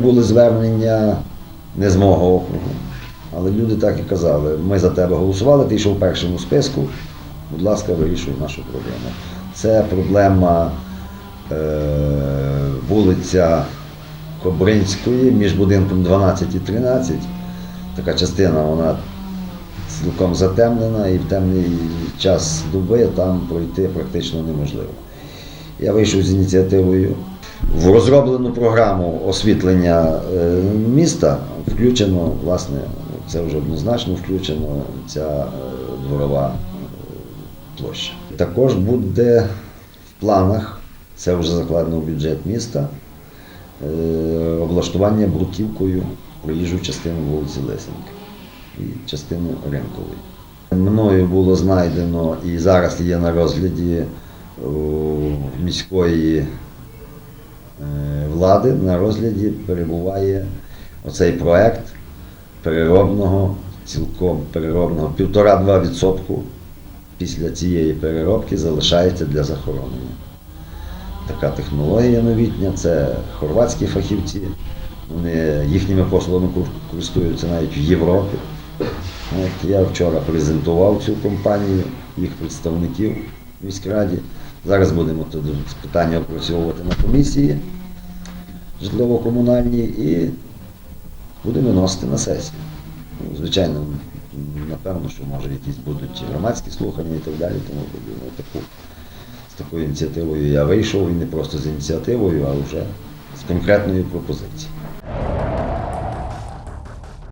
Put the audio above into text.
Були звернення не з мого округу, але люди так і казали, ми за тебе голосували, ти йшов в першому списку, будь ласка, вирішуй нашу проблему. Це проблема е, вулиця Кобринської між будинком 12 і 13. Така частина, вона цілком затемнена і в темний час доби там пройти практично неможливо. Я вийшов з ініціативою. В розроблену програму освітлення е, міста включено, власне, це вже однозначно включено ця е, дворова е, площа. Також буде в планах, це вже закладено в бюджет міста, облаштування бруківкою проїжджу частину вулиці Лисенка і частину Ринкової. Мною було знайдено і зараз є на розгляді міської влади, на розгляді перебуває оцей проект переробного, цілком переробного, півтора-два відсотку після цієї переробки залишається для захоронення. Така технологія новітня, це хорватські фахівці, вони їхніми послугами користуються навіть в Європі. От я вчора презентував цю компанію, їх представників в міськраді. Зараз будемо тут питання опрацьовувати на комісії житлово-комунальній і будемо виносити на сесію. Ну, Звичайно, напевно, що може якісь будуть громадські слухання і так далі, тому ну, Таку, з такою ініціативою я вийшов і не просто з ініціативою, а вже з конкретною пропозицією.